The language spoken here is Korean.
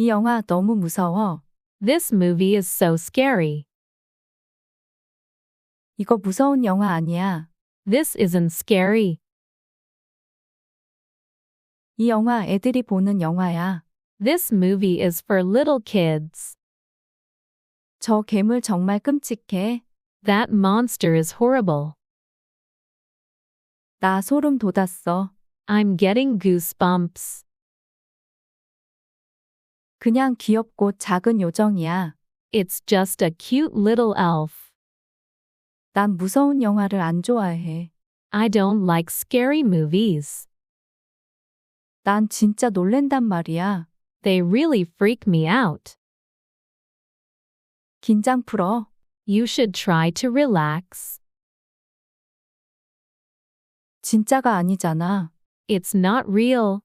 이 영화 너무 무서워. This movie is so scary. 이거 무서운 영화 아니야. This isn't scary. 이 영화 애들이 보는 영화야. This movie is for little kids. 저 괴물 정말 끔찍해. That monster is horrible. 나 소름 돋았어. I'm getting goosebumps. 그냥 귀엽고 작은 요정이야. It's just a cute little elf. 난 무서운 영화를 안 좋아해. I don't like scary movies. 난 진짜 놀랜단 말이야. They really freak me out. 긴장 풀어. You should try to relax. 진짜가 아니잖아. It's not real.